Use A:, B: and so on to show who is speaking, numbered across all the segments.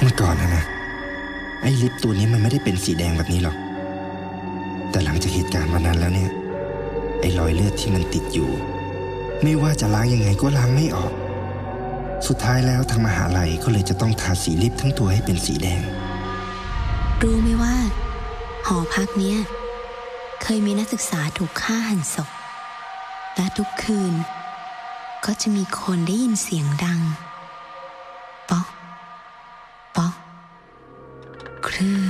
A: เมื่อก่อนนะนะไอ้ลิปตัวนี้มันไม่ได้เป็นสีแดงแบบนี้หรอก แต่หลังจากเหตุการณ์วันนั้นแล้วเนี่ย ไอ้รอยเลือดที่มันติดอยู่ ไม่ว่าจะล้างยังไงก็ล้างไม่ออก สุดท้ายแล้วทางมหาลัยก็เลยจะต้องทาสีลิปทั้งตัวให้เป็นสีแดง
B: รู้ไหมว่า หอพักเนี้ยเคยมีนักศึกษาถูกฆ่าหันศพ และทุกคืน ก็จะมีคนได้ยินเสียงดัง ป๊อกป๊อก ครือ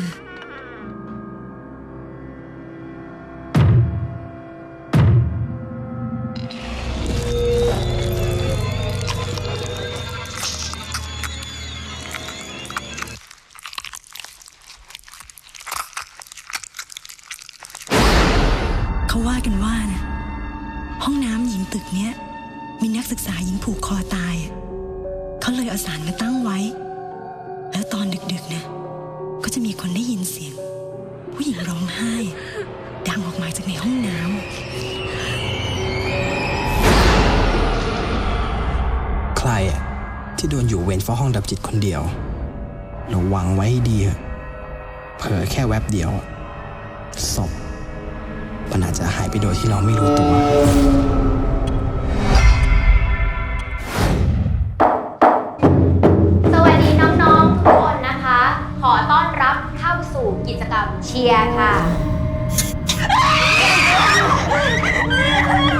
C: เขาว่ากันว่านะห้องน้ำหญิงตึกเนี้ย มีนักศึกษาหญิงผูกคอตาย เขาเลยเอาสารมาตั้งไว้ แล้วตอนดึกๆนะ ก็จะมีคนได้ยินเสียง ผู้หญิงร้องไห้ ดังออกมาจากในห้องน้ำ
D: ใครอะที่โดนอยู่เวรเฝ้าห้องดับจิตคนเดียวระวังไว้ดีเถอะเผลอแค่แวบเดียวศพมันอาจจะหายไปโดยที่เราไม่รู้ตัว
E: เชียร์ค่ะ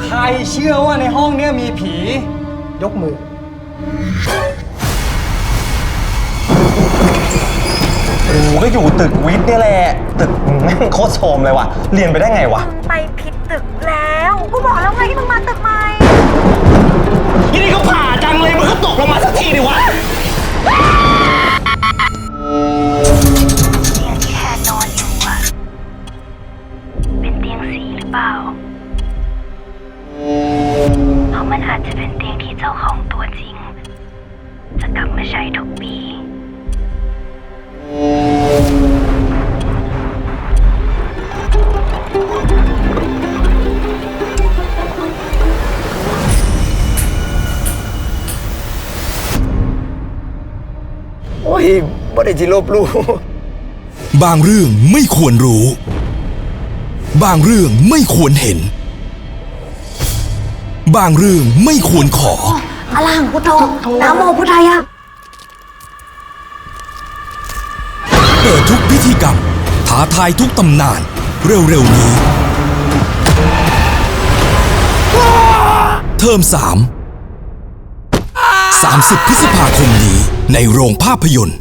F: ใครเชื่อว่าในห้องเนี้ยมีผี ยกมือ
G: โอ้ก็อยู่ตึกวิทย์เนี่ยแหละ ตึกแม่งโคตรโทรมเลยว่ะ เรียนไปได้ไงวะ
H: ไปผิดตึกแล้ว มันอาจจะเป็นเตียงที่เจ้าของตัวจริง จะกลับมาใช้ทุกปี
G: โอ้ยบ่ได้จิลบลู่
I: บางเรื่องไม่ควรรู้ บางเรื่องไม่ควรเห็น บางเรื่องไม่ควรขอ
H: อลังพุทโธน้ำโมพุทธายะ
I: เปิดทุกพิธีกรรมท้าทายทุกตำนาน เร็ว ๆ นี้ เทอม3 30 พฤษภาคมนี้ในโรงภาพยนตร์